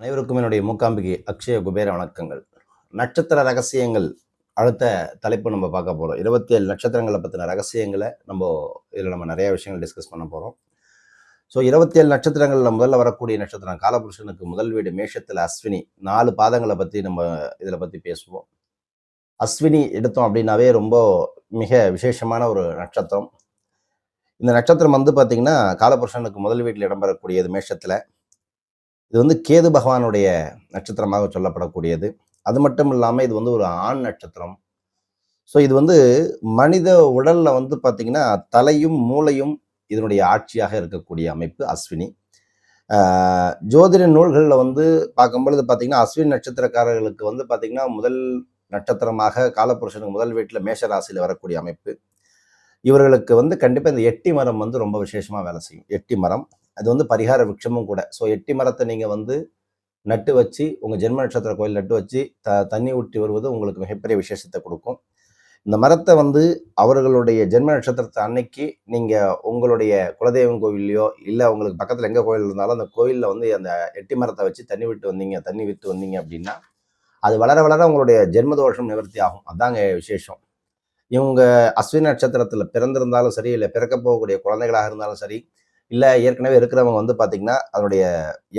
அனைவருக்கும் என்னுடைய மூக்காம்பிகை அக்ஷய குபேர வணக்கங்கள். நட்சத்திர ரகசியங்கள் அடுத்த தலைப்பு நம்ம பார்க்க போகிறோம் இருபத்தி ஏழு நட்சத்திரங்களை பற்றின ரகசியங்களை நம்ம இதில் நம்ம நிறைய விஷயங்கள் டிஸ்கஸ் பண்ண போகிறோம் ஸோ இருபத்தி ஏழு நட்சத்திரங்களில் முதல்ல வரக்கூடிய நட்சத்திரம் காலபுருஷனுக்கு முதல் வீடு மேஷத்தில் அஸ்வினி. நாலு பாதங்களை பற்றி நம்ம இதில் பற்றி பேசுவோம். அஸ்வினி எடுத்தோம் அப்படின்னாவே ரொம்ப மிக விசேஷமான ஒரு நட்சத்திரம். இந்த நட்சத்திரம் வந்து பார்த்திங்கன்னா காலபுருஷனுக்கு முதல் வீட்டில் இடம்பெறக்கூடியது மேஷத்தில். இது வந்து கேது பகவானுடைய நட்சத்திரமாக சொல்லப்படக்கூடியது. அது மட்டும் இல்லாமல் இது வந்து ஒரு ஆண் நட்சத்திரம். ஸோ இது வந்து மனித உடலில் வந்து பார்த்திங்கன்னா தலையும் மூளையும் இதனுடைய ஆட்சியாக இருக்கக்கூடிய அமைப்பு அஸ்வினி. ஜோதிட நூல்களில் வந்து பார்க்கும்பொழுது பார்த்திங்கன்னா அஸ்வினி நட்சத்திரக்காரர்களுக்கு வந்து பார்த்திங்கன்னா முதல் நட்சத்திரமாக காலபுருஷனுக்கு முதல் வீட்டில் மேஷராசியில் வரக்கூடிய அமைப்பு. இவர்களுக்கு வந்து கண்டிப்பாக இந்த எட்டி மரம் வந்து ரொம்ப விசேஷமாக வேலை செய்யும். எட்டி மரம். அது வந்து பரிகார விருட்சமும் கூட. ஸோ எட்டி மரத்தை நீங்கள் வந்து நட்டு வச்சு உங்கள் ஜென்ம நட்சத்திர கோயில் நட்டு வச்சு த தண்ணி ஊற்றி வருவது உங்களுக்கு மிகப்பெரிய விசேஷத்தை கொடுக்கும். இந்த மரத்தை வந்து அவர்களுடைய ஜென்ம நட்சத்திரத்தை அன்னைக்கு நீங்கள் உங்களுடைய குலதெய்வம் கோவில்லையோ இல்லை உங்களுக்கு பக்கத்தில் எங்கே கோயில் இருந்தாலும் அந்த கோயிலில் வந்து அந்த எட்டி மரத்தை வச்சு தண்ணி விட்டு வந்தீங்க தண்ணி விட்டு வந்தீங்க அப்படின்னா அது வளர வளர உங்களுடைய ஜென்ம தோஷம் நிவர்த்தி ஆகும். அதாங்க விசேஷம். இவங்க அஸ்வினி நட்சத்திரத்தில் பிறந்திருந்தாலும் சரி இல்லை பிறக்க போகக்கூடிய குழந்தைகளாக இருந்தாலும் சரி இல்லை ஏற்கனவே இருக்கிறவங்க வந்து பார்த்திங்கன்னா அதனுடைய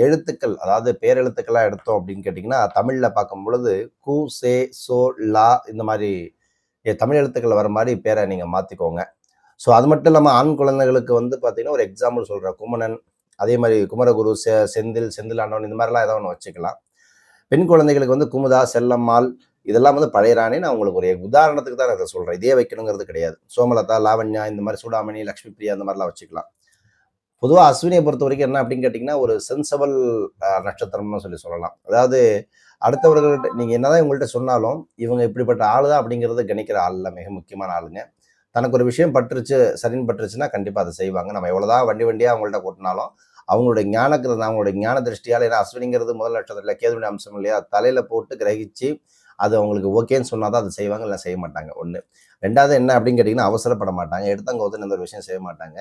எழுத்துக்கள் அதாவது பேரெழுத்துக்களாக எடுத்தோம் அப்படின்னு கேட்டிங்கன்னா தமிழில் பார்க்கும் பொழுது கு சே சோ லா இந்த மாதிரி தமிழ் எழுத்துக்கள் வர மாதிரி பேரை நீங்கள் மாற்றிக்கோங்க ஸோ அது மட்டும் இல்லாமல் ஆண் குழந்தைகளுக்கு வந்து பார்த்திங்கன்னா ஒரு எக்ஸாம்பிள் சொல்கிறேன் குமணன் அதே மாதிரி குமரகுரு செ செந்தில் செந்தில் ஆண்டவன் இந்த மாதிரிலாம் ஏதோ ஒன்று வச்சுக்கலாம். பெண் குழந்தைகளுக்கு வந்து குமுதா செல்லம்மாள் இதெல்லாம் வந்து பழைய ராணி நான் உங்களுக்கு ஒரு உதாரணத்துக்கு தான் நான் இதை சொல்கிறேன் இதே வைக்கணுங்கிறது கிடையாது. சோமலதா லாவண்யா இந்த மாதிரி சூடாமணி லக்ஷ்மி பிரியா இந்த மாதிரிலாம் வச்சுக்கலாம். பொதுவாக அஸ்வினியை பொறுத்த வரைக்கும் என்ன அப்படின்னு கேட்டிங்கன்னா ஒரு சென்சபிள் நட்சத்திரம்னு சொல்லி சொல்லலாம். அதாவது அடுத்தவர்கள்ட்ட நீங்கள் என்னதான் இவங்கள்ட்ட சொன்னாலும் இவங்க இப்படிப்பட்ட ஆளு தான் அப்படிங்கிறத கணிக்கிற ஆளில் மிக முக்கியமான ஆளுங்க. தனக்கு ஒரு விஷயம் பட்டுருச்சு சரின்னு பட்டுருச்சுன்னா கண்டிப்பாக அதை செய்வாங்க. நம்ம எவ்வளோதான் வண்டி வண்டியாக அவங்கள்ட்ட கொட்டினாலும் அவங்களுடைய ஞானக்கிறது அவங்களுடைய ஞான திருஷ்டியால் ஏன்னா அஸ்வினிங்கிறது முதல் நட்சத்திரத்தில் கேதுடைய அம்சம் இல்லையா? தலையில் போட்டு கிரகிச்சு அது அவங்களுக்கு ஓகேன்னு சொன்னால் தான் அதை செய்வாங்க இல்லை செய்ய மாட்டாங்க. ஒன்று ரெண்டாவது என்ன அப்படின்னு கேட்டிங்கன்னா அவசரப்பட மாட்டாங்க. எடுத்தவங்க வந்து எந்த ஒரு விஷயம் செய்ய மாட்டாங்க.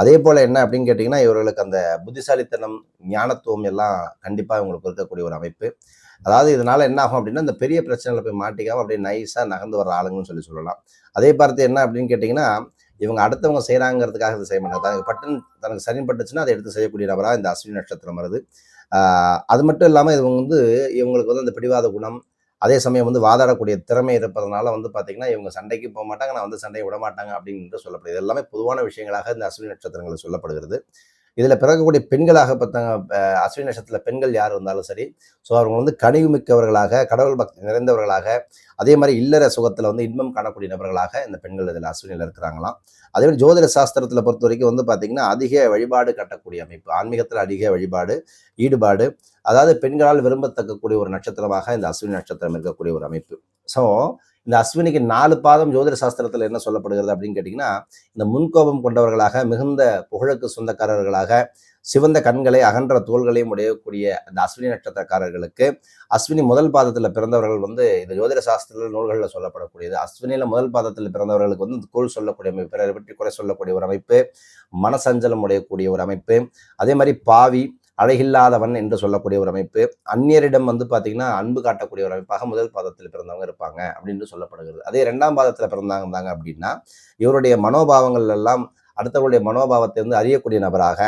அதே போல் என்ன அப்படின்னு கேட்டிங்கன்னா இவர்களுக்கு அந்த புத்திசாலித்தனம் ஞானத்துவம் எல்லாம் கண்டிப்பாக இவங்களுக்கு இருக்கக்கூடிய ஒரு அமைப்பு. அதாவது இதனால் என்ன ஆகும் அப்படின்னா இந்த பெரிய பிரச்சனையில் போய் மாட்டிக்காமல் அப்படியே நைஸாக நகர்ந்து வர ஆளுங்கன்னு சொல்லி சொல்லலாம். அதே பார்த்து என்ன அப்படின்னு கேட்டிங்கன்னா இவங்க அடுத்தவங்க செய்கிறாங்கிறதுக்காக இதை செய்ய மாட்டாங்க. தனக்கு பட்டன் தனக்கு சரிப்பட்டுச்சுன்னா அதை எடுத்து செய்யக்கூடிய நபராக இந்த அஸ்வினி நட்சத்திரம் வருது. அது மட்டும் இல்லாமல் இவங்க வந்து இவங்களுக்கு வந்து அந்த பிடிவாத குணம் அதே சமயம் வந்து வாதாடக்கூடிய திறமை இருப்பதனால வந்து பார்த்தீங்கன்னா இவங்க சண்டைக்கு போக மாட்டாங்க நான் வந்து சண்டையை விட மாட்டாங்க அப்படின்னு சொல்லப்படுது. எல்லாமே பொதுவான விஷயங்களாக இந்த அஸ்வினி நட்சத்திரங்கள் சொல்லப்படுகிறது. இதில் பிறக்கக்கூடிய பெண்களாக பார்த்தாங்க அஸ்வினி நட்சத்திரத்தில் பெண்கள் யார் இருந்தாலும் சரி ஸோ அவங்க வந்து கனிவு மிக்கவர்களாக கடவுள் பக்தி நிறைந்தவர்களாக அதே மாதிரி இல்லற சுகத்தில் வந்து இன்பம் காணக்கூடிய நபர்களாக இந்த பெண்கள் இதில் அஸ்வினியில் இருக்கிறாங்களாம். அதே மாதிரி ஜோதிட சாஸ்திரத்தில் பொறுத்த வரைக்கும் வந்து பார்த்திங்கன்னா அதிக வழிபாடு கட்டக்கூடிய அமைப்பு ஆன்மீகத்தில் அதிக வழிபாடு ஈடுபாடு அதாவது பெண்களால் விரும்பத்தக்கக்கூடிய ஒரு நட்சத்திரமாக இந்த அஸ்வினி நட்சத்திரம் இருக்கக்கூடிய ஒரு அமைப்பு. ஸோ இந்த அஸ்வினிக்கு நாலு பாதம் ஜோதிட சாஸ்திரத்தில் என்ன சொல்லப்படுகிறது அப்படின்னு கேட்டிங்கன்னா இந்த முன்கோபம் கொண்டவர்களாக மிகுந்த புகழுக்கு சொந்தக்காரர்களாக சிவந்த கண்களை அகன்ற தோள்களையும் உடையக்கூடிய அந்த அஸ்வினி நட்சத்திரக்காரர்களுக்கு அஸ்வினி முதல் பாதத்தில் பிறந்தவர்கள் வந்து இந்த ஜோதிட சாஸ்திர நூல்களில் சொல்லப்படக்கூடியது. அஸ்வினியில் முதல் பாதத்தில் பிறந்தவர்களுக்கு வந்து கோல் சொல்லக்கூடிய அமைப்பு பிறரை பற்றி குறை சொல்லக்கூடிய ஒரு அமைப்பு மனசஞ்சலம் உடையக்கூடிய ஒரு அமைப்பு. அதே மாதிரி பாவி அழகில்லாதவன் என்று சொல்லக்கூடிய ஒரு அமைப்பு. அந்நியரிடம் வந்து பார்த்தீங்கன்னா அன்பு காட்டக்கூடிய ஒரு அமைப்பாக முதல் பாதத்தில் பிறந்தவங்க இருப்பாங்க அப்படின்னு சொல்லப்படுகிறது. அதே ரெண்டாம் பாதத்தில் பிறந்தாங்க இருந்தாங்க அப்படின்னா இவருடைய மனோபாவங்கள் எல்லாம் அடுத்தவருடைய மனோபாவத்தை வந்து அறியக்கூடிய நபராக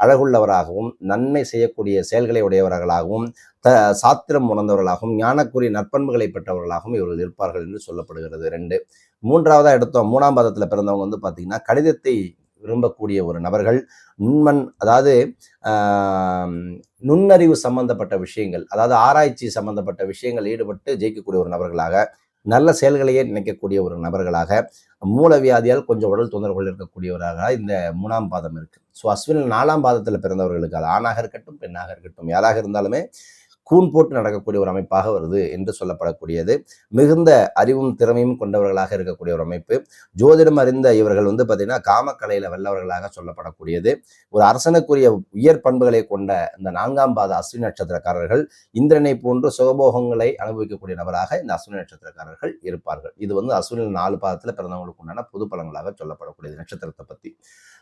அழகுள்ளவராகவும் நன்மை செய்யக்கூடிய செயல்களை உடையவர்களாகவும் த சாத்திரம் உணர்ந்தவர்களாகவும் ஞானக்குரிய நற்பண்புகளை பெற்றவர்களாகவும் இவர்கள் இருப்பார்கள் என்று சொல்லப்படுகிறது. ரெண்டு. மூன்றாவதாக எடுத்தோம். மூணாம் பாதத்தில் பிறந்தவங்க வந்து பார்த்தீங்கன்னா கடிதத்தை விரும்பக்கூடிய ஒரு நபர்கள் நுண்மண் அதாவது நுண்ணறிவு சம்பந்தப்பட்ட விஷயங்கள் அதாவது ஆராய்ச்சி சம்பந்தப்பட்ட விஷயங்கள் ஈடுபட்டு ஜெயிக்கக்கூடிய ஒரு நபர்களாக நல்ல செயல்களையே நினைக்கக்கூடிய ஒரு நபர்களாக மூலவியாதியால் கொஞ்சம் உடல் தொந்தரவுகள் இருக்கக்கூடியவராக இந்த மூணாம் பாதம் இருக்குது ஸோ அஸ்வினில் நாலாம் பாதத்தில் பிறந்தவர்களுக்கு அது ஆணாக இருக்கட்டும் பெண்ணாக இருக்கட்டும் யாராக இருந்தாலுமே கூன் போட்டு நடக்கக்கூடிய ஒரு அமைப்பாக வருது என்று சொல்லப்படக்கூடியது. மிகுந்த அறிவும் திறமையும் கொண்டவர்களாக இருக்கக்கூடிய ஒரு அமைப்பு. ஜோதிடம் அறிந்த இவர்கள் வந்து பார்த்தீங்கன்னா காமக்கலையில் வல்லவர்களாக சொல்லப்படக்கூடியது. ஒரு அரசனுக்குரிய உயர் பண்புகளை கொண்ட இந்த நான்காம் பாத அஸ்வினி நட்சத்திரக்காரர்கள் இந்திரனை போன்று சுகபோகங்களை அனுபவிக்கக்கூடிய நபராக இந்த அஸ்வினி நட்சத்திரக்காரர்கள் இருப்பார்கள். இது வந்து அஸ்வினி நாலு பாதத்தில் பிறந்தவங்களுக்கு உண்டான பொது பலங்களாக சொல்லப்படக்கூடியது நட்சத்திரத்தை பற்றி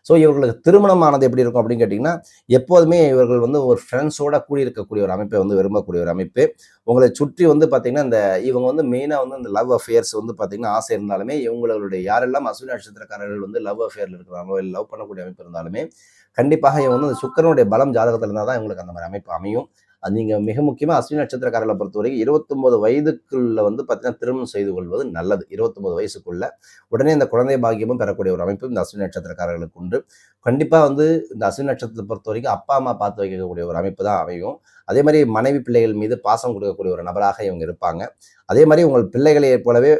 ஸோ இவர்களுக்கு திருமணமானது எப்படி இருக்கும் அப்படின்னு கேட்டிங்கன்னா எப்போதுமே இவர்கள் வந்து ஒரு ஃப்ரெண்ட்ஸோட கூடி இருக்கக்கூடிய ஒரு அமைப்பை வந்து விரும்பக்கூடிய ஒரு அமைப்பு. உங்களை சுற்றி வந்து பார்த்தீங்கன்னா இந்த இவங்க வந்து மெயினாக வந்து இந்த லவ் அஃபேர்ஸ் வந்து பார்த்தீங்கன்னா ஆசை இருந்தாலுமே இவங்களுடைய யாரெல்லாம் அஸ்வினி நட்சத்திரக்காரர்கள் வந்து லவ் அஃபேரில் இருக்கிறாங்களோ இல்லை லவ் பண்ணக்கூடிய அமைப்பு இருந்தாலுமே கண்டிப்பாக இவங்க வந்து சுக்கரனுடைய பலம் ஜாதகத்தில் இருந்தால் தான் இவங்களுக்கு அந்த மாதிரி அமைப்பு அமையும். அது நீங்கள் மிக முக்கியமாக அஸ்வினி நட்சத்திரக்காரர்களை பொறுத்த வரைக்கும் இருபத்தொம்போது வயதுக்குள்ள வந்து பார்த்தீங்கன்னா திருமணம் செய்து கொள்வது நல்லது. இருபத்தொம்போது வயசுக்குள்ள உடனே இந்த குழந்தை பாக்கியமும் பெறக்கூடிய ஒரு அமைப்பு இந்த அஸ்வினி நட்சத்திரக்காரர்களுக்கு உண்டு. கண்டிப்பாக வந்து இந்த அஸ்வினி நட்சத்திரத்தை பொறுத்த வரைக்கும் அப்பா அம்மா பார்த்து வைக்கக்கூடிய ஒரு அமைப்பு தான் அமையும். அதே மாதிரி மனைவி பிள்ளைகள் மீது பாசம் கொடுக்கக்கூடிய ஒரு நபராக இவங்க இருப்பாங்க. அதே மாதிரி உங்கள் பிள்ளைகளை போலவே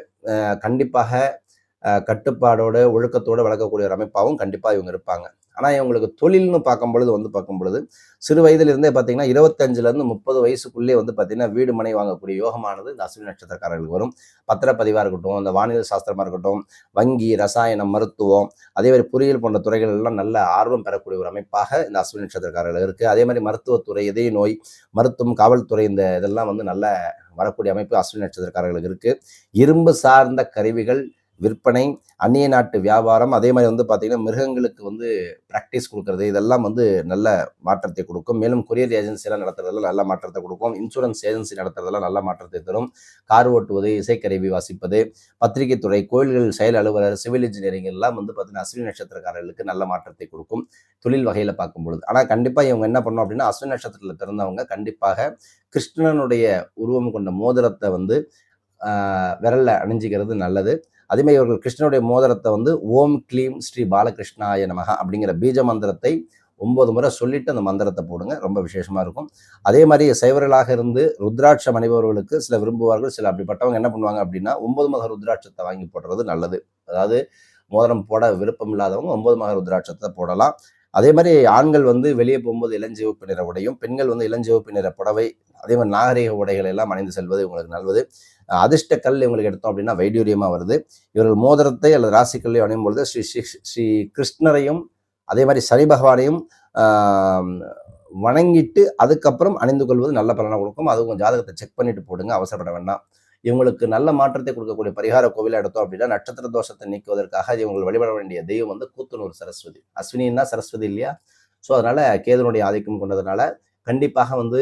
கண்டிப்பாக கட்டுப்பாடோடு ஒழுக்கத்தோடு வளர்க்கக்கூடிய ஒரு அமைப்பாகவும் கண்டிப்பாக இவங்க இருப்பாங்க. ஆனால் இவங்களுக்கு தொழில்னு பார்க்கும் பொழுது வந்து பார்க்கும் பொழுது சிறு வயதிலிருந்தே பார்த்தீங்கன்னா இருபத்தஞ்சிலேருந்து முப்பது வயசுக்குள்ளே வந்து பார்த்தீங்கன்னா வீடு மனை வாங்கக்கூடிய யோகமானது இந்த அஸ்வினி நட்சத்திரக்காரர்களுக்கு வரும். பத்திரப்பதிவாக இருக்கட்டும் இந்த வானிலை சாஸ்திரமாக இருக்கட்டும் வங்கி ரசாயனம் மருத்துவம் அதே மாதிரி பொறியியல் போன்ற துறைகள் எல்லாம் நல்ல ஆர்வம் பெறக்கூடிய ஒரு அமைப்பாக இந்த அஸ்வினி நட்சத்திரக்காரர்கள் இருக்குது அதே மாதிரி மருத்துவத்துறை இதய நோய் மருத்துவம் காவல்துறை இந்த இதெல்லாம் வந்து நல்ல வரக்கூடிய அமைப்பு அஸ்வினி நட்சத்திரக்காரர்களுக்கு இருக்குது இரும்பு சார்ந்த கருவிகள் விற்பனை அந்நிய நாட்டு வியாபாரம் அதே மாதிரி வந்து பார்த்திங்கன்னா மிருகங்களுக்கு வந்து ப்ராக்டிஸ் கொடுக்கறது இதெல்லாம் வந்து நல்ல மாற்றத்தை கொடுக்கும். மேலும் கொரியர் ஏஜென்சியெல்லாம் நடத்துறதெல்லாம் நல்ல மாற்றத்தை கொடுக்கும். இன்சூரன்ஸ் ஏஜென்சி நடத்துறதெல்லாம் நல்ல மாற்றத்தை தரும். கார் ஓட்டுவது இசைக்கருவி வாசிப்பது பத்திரிகை துறை கோயில்கள் செயல் அலுவலர் சிவில் இன்ஜினியரிங் எல்லாம் வந்து பார்த்தீங்கன்னா அஸ்வினி நட்சத்திரக்காரர்களுக்கு நல்ல மாற்றத்தை கொடுக்கும். தொழில் வகையில் பார்க்கும் பொழுது ஆனால் கண்டிப்பாக இவங்க என்ன பண்ணோம் அப்படின்னா அஸ்வினி நட்சத்திரத்தில் பிறந்தவங்க கண்டிப்பாக கிருஷ்ணனுடைய உருவம் கொண்ட மோதிரத்தை வந்து விரலில் அணிஞ்சிக்கிறது நல்லது. அதே மாதிரி இவர்கள் கிருஷ்ணனுடைய மோதிரத்தை வந்து ஓம் க்ளீம் ஸ்ரீ பாலகிருஷ்ணாய நமக அப்படிங்கிற பீஜ மந்திரத்தை ஒன்பது முறை சொல்லிட்டு அந்த மந்திரத்தை போடுங்க. ரொம்ப விசேஷமாக இருக்கும். அதே மாதிரி சைவர்களாக இருந்து ருத்ராட்சம் அணிபவர்களுக்கு சில விரும்புவார்கள். சில அப்படிப்பட்டவங்க என்ன பண்ணுவாங்க அப்படின்னா ஒன்பது மக ருத்ராட்சத்தை வாங்கி போடுறது நல்லது. அதாவது மோதிரம் போட விருப்பம் இல்லாதவங்க ஒன்பது மக ருத்ராட்சத்தை போடலாம். அதே மாதிரி ஆண்கள் வந்து வெளியே போகும்போது இளஞ்சிவப்பு நிற உடையும் பெண்கள் வந்து இளஞ்சிவப்பு நிற புடவை அதே மாதிரி நாகரிக உடைகள் எல்லாம் அணிந்து செல்வது இவங்களுக்கு நல்லது. அதிர்ஷ்ட கல் இவங்களுக்கு எடுத்தோம் அப்படின்னா வைடூரியமாக வருது. இவர்கள் மோதிரத்தை அல்லது ராசிக்கல்லையும் அணியும் பொழுது ஸ்ரீ ஸ்ரீ கிருஷ்ணரையும் அதே மாதிரி சனி பகவானையும் வணங்கிட்டு அதுக்கப்புறம் அணிந்து கொள்வது நல்ல பலனை கொடுக்கும். அது ஜாதகத்தை செக் பண்ணிட்டு போடுங்க அவசரப்பட வேண்டாம். இவங்களுக்கு நல்ல மாற்றத்தை கொடுக்கக்கூடிய பரிகார கோவிலை எடுத்தோம் அப்படின்னா நட்சத்திர தோஷத்தை நீக்குவதற்காக இவங்களை வழிபட வேண்டிய தெய்வம் வந்து கூத்தனூர் சரஸ்வதி. அஸ்வினின்னா சரஸ்வதி இல்லையா? ஸோ அதனால கேதுனுடைய ஆதிக்கம் கொண்டதுனால கண்டிப்பாக வந்து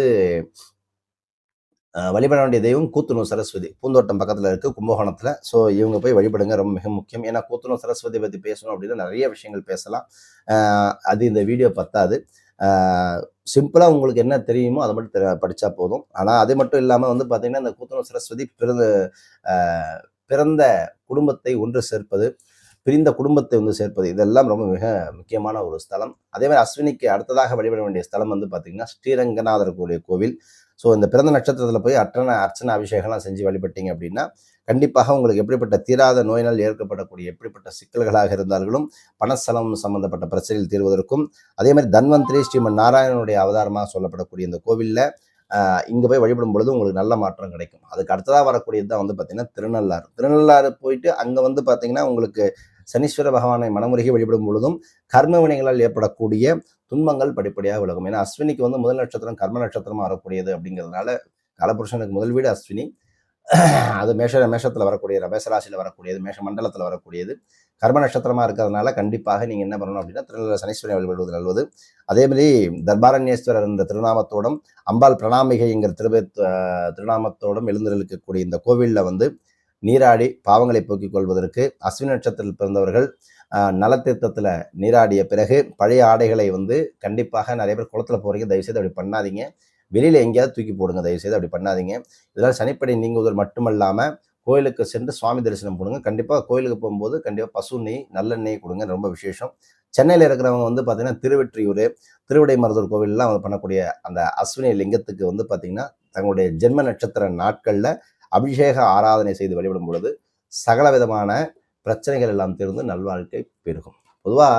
வழிபட வேண்டிய தெய்வம் கூத்தனூர் சரஸ்வதி. பூந்தோட்டம் பக்கத்தில் இருக்குது கும்பகோணத்தில். ஸோ இவங்க போய் வழிபடுங்க ரொம்ப மிக முக்கியம். ஏன்னா கூத்தனூர் சரஸ்வதி பற்றி பேசணும் அப்படின்னா நிறைய விஷயங்கள் பேசலாம். அது இந்த வீடியோ பத்தாது. சிம்பிளாக உங்களுக்கு என்ன தெரியுமோ அதை மட்டும் தெ- போதும். ஆனால் அது மட்டும் இல்லாமல் வந்து பார்த்தீங்கன்னா இந்த கூத்தனூர் சரஸ்வதி பிறந்த பிறந்த குடும்பத்தை ஒன்று சேர்ப்பது பிரிந்த குடும்பத்தை வந்து சேர்ப்பது இதெல்லாம் ரொம்ப மிக முக்கியமான ஒரு ஸ்தலம். அதே மாதிரி அஸ்வினிக்கு அடுத்ததாக வழிபட வேண்டிய ஸ்தலம் வந்து பார்த்தீங்கன்னா ஸ்ரீரங்கநாதர் கோவில். கோவில் ஸோ இந்த பிறந்த நட்சத்திரத்தில் போய் அர்ச்சனை அர்ச்சனை அபிஷேகம்லாம் செஞ்சு வழிபட்டீங்க அப்படின்னா கண்டிப்பாக உங்களுக்கு எப்படிப்பட்ட தீராத நோயினால் ஏற்கப்படக்கூடிய எப்படிப்பட்ட சிக்கல்களாக இருந்தாலும் பணசலம் சம்பந்தப்பட்ட பிரச்சனையில் தீர்வதற்கும் அதே மாதிரி தன்வந்திரி ஸ்ரீமன் நாராயணனுடைய அவதாரமாக சொல்லப்படக்கூடிய இந்த கோவிலில் இங்கே போய் வழிபடும் பொழுது உங்களுக்கு நல்ல மாற்றம் கிடைக்கும். அதுக்கு அடுத்ததாக வரக்கூடியது தான் வந்து பார்த்திங்கன்னா திருநள்ளாறு. திருநள்ளாறு போயிட்டு அங்கே வந்து பார்த்தீங்கன்னா உங்களுக்கு சனீஸ்வர பகவானை மனமுருகி வழிபடும் பொழுதும் கர்ம வினைகளால் ஏற்படக்கூடிய துன்பங்கள் படிப்படியாக விலகும். ஏன்னா அஸ்வினிக்கு வந்து முதல் நட்சத்திரம் கர்ம நட்சத்திரமாக வரக்கூடியது அப்படிங்கிறதுனால காலபுருஷனுக்கு முதல் வீடு அஸ்வினி. அது மேஷ மேஷத்தில் வரக்கூடியது மேஷராசியில் வரக்கூடியது மேஷ மண்டலத்தில் வரக்கூடியது. கர்ம நட்சத்திரமாக இருக்கிறதுனால கண்டிப்பாக நீங்கள் என்ன பண்ணணும் அப்படின்னா திருநெல்வேலி சனீஸ்வரன் வழிபடுவது நல்லது அதேமாதிரி தர்பாரண்யேஸ்வரர் என்ற திருநாமத்தோடும் அம்பாள் பிரணாமிகைங்கிற திரு திருநாமத்தோடும் எழுந்திருக்கக்கூடிய இந்த கோவிலில் வந்து நீராடி பாவங்களை போக்கிக் கொள்வதற்கு அஸ்வினி நட்சத்திரத்தில் பிறந்தவர்கள் நலத்திருத்தத்தில் நலத்தீர்த்தத்தில் நீராடிய பிறகு பழைய ஆடைகளை வந்து கண்டிப்பாக நிறைய பேர் குளத்தில் போகிறீங்க தயவுசெய்து அப்படி பண்ணாதீங்க. வெளியில் எங்கேயாவது தூக்கி போடுங்க தயவுசெய்து அப்படி பண்ணாதீங்க. இதனால் சனிப்படை நீங்குவதல் மட்டுமல்லாமல் கோயிலுக்கு சென்று சுவாமி தரிசனம் கொடுங்க கண்டிப்பாக கோயிலுக்கு போகும்போது கண்டிப்பாக பசு நெய் நல்லெண்ணெய் கொடுங்க ரொம்ப விசேஷம். சென்னையில் இருக்கிறவங்க வந்து பார்த்தீங்கன்னா திருவெற்றியூர் திருவிடைமருதூர் கோவில்லாம் வந்து பண்ணக்கூடிய அந்த அஸ்வினி லிங்கத்துக்கு வந்து பார்த்தீங்கன்னா தங்களுடைய ஜென்ம நட்சத்திர நாட்களில் அபிஷேக ஆராதனை செய்து வழிபடும் பொழுது சகல விதமான பிரச்சனைகள் எல்லாம் தீர்ந்து நல்வாழ்க்கை பெருகும். பொதுவாக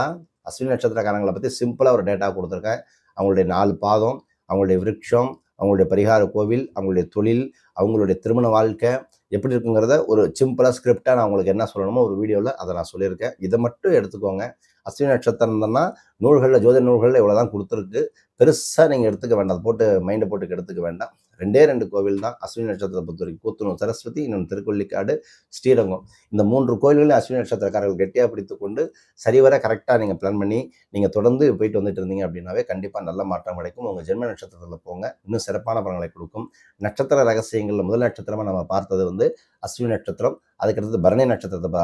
அஸ்வினி நட்சத்திரக்காரங்களை பற்றி சிம்பிளாக ஒரு டேட்டா கொடுத்துருக்கேன். அவங்களுடைய நாலு பாதம் அவங்களுடைய விருட்சம் அவங்களுடைய பரிகார கோவில் அவங்களுடைய தொழில் அவங்களுடைய திருமண வாழ்க்கை எப்படி இருக்குங்கிறத ஒரு சிம்பிளாக ஸ்கிரிப்டாக நான் உங்களுக்கு என்ன சொல்லணுமோ ஒரு வீடியோவில் அதை நான் சொல்லியிருக்கேன். இதை மட்டும் எடுத்துக்கோங்க. அஸ்வினி நட்சத்திரம் தான்னா நூல்களில் ஜோதிட நூல்களில் இவ்வளோ தான் கொடுத்துருக்கு. பெருசாக நீங்கள் எடுத்துக்க வேண்டாம். அதை போட்டு மைண்டை போட்டு எடுத்துக்க வேண்டாம். ரெண்டே ரெண்டு கோவில் தான் அஸ்வினி நட்சத்திரத்தை பொறுத்த வரைக்கும் கூத்தனூர் சரஸ்வதி இன்னொன்று திருக்கொள்ளிக்காடு ஸ்ரீரங்கம். இந்த மூன்று கோயில்களையும் அஸ்வினி நட்சத்திரக்காரர்கள் கெட்டியாக பிடித்து கொண்டு சரிவர கரெக்டாக நீங்கள் பிளான் பண்ணி நீங்கள் தொடர்ந்து போயிட்டு வந்துட்டு இருந்தீங்க அப்படின்னாவே கண்டிப்பாக நல்ல மாற்றம் கிடைக்கும் உங்கள் ஜென்ம நட்சத்திரத்தில் போங்க. இன்னும் சிறப்பான பலன்களை கொடுக்கும். நட்சத்திர ரகசியங்களில் முதல் நட்சத்திரமாக நம்ம பார்த்தது வந்து அஸ்வினி நட்சத்திரம். அதுக்கடுத்து பரணி நட்சத்திரத்தை பா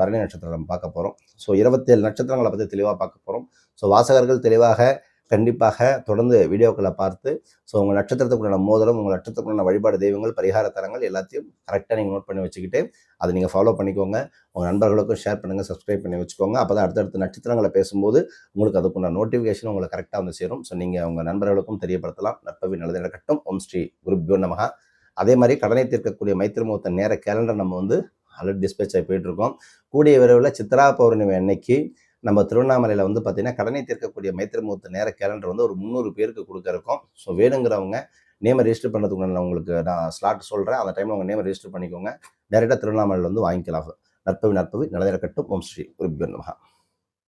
பரணி நட்சத்திரம் நம்ம பார்க்க போகிறோம் ஸோ இருபத்தேழு நட்சத்திரங்களை பற்றி தெளிவாக பார்க்க போகிறோம் ஸோ வாசகர்கள் தெளிவாக கண்டிப்பாக தொடர்ந்து வீடியோக்களை பார்த்து ஸோ உங்கள் நட்சத்திரத்துக்குண்டான மோதலம் உங்கள் நட்சத்திரத்துக்குண்டான வழிபாடு தெய்வங்கள் பரிகார தரங்கள் எல்லாத்தையும் கரெக்டாக நீங்கள் நோட் பண்ணி வச்சுக்கிட்டு அதை நீங்கள் ஃபாலோ பண்ணிக்கோங்க. உங்கள் நண்பர்களுக்கும் ஷேர் பண்ணுங்கள் சப்ஸ்கிரைப் பண்ணி வச்சுக்கோங்க. அப்போ தான் அடுத்தடுத்த நட்சத்திரங்களை பேசும்போது உங்களுக்கு அதுக்குண்டான நோட்டிஃபிகேஷன் உங்களுக்கு கரெக்டாக வந்து சேரும். ஸோ நீங்கள் உங்கள் நண்பர்களுக்கும் தெரியப்படுத்தலாம். நட்பவி நல்லது நடக்கட்டும் ஓம் ஸ்ரீ குருப்யோ நமகா அதே மாதிரி கடனை தீர்க்கக்கூடிய மைத்திரமுகத்த நேர கேலண்டர் நம்ம வந்து ஆல்ரெடி டிஸ்பேச் ஆகி போயிட்டுருக்கோம் கூடிய விரைவில் சித்ரா பௌர்ணமி அன்னைக்கு நம்ம திருவண்ணாமலையில் வந்து பார்த்தீங்கன்னா கடனை தீர்க்கக்கூடிய மைத்திரமுகத்த நேர கேலண்டர் வந்து ஒரு முந்நூறு பேருக்கு கொடுக்க ஸோ வேணுங்கிறவங்க நேமை ரெஜிஸ்டர் பண்ணுறதுக்கு நான் உங்களுக்கு நான் ஸ்லாட் சொல்கிறேன் அந்த டைமில் உங்கள் நேமை ரெஜிஸ்டர் பண்ணிக்கோங்க. டேரெக்டாக திருவண்ணாமலையில் வந்து வாங்கிக்கலாம். நற்பவி நற்பவி நிலநிறக்கட்டும் ஓம் ஸ்ரீ குருபியோ நமகா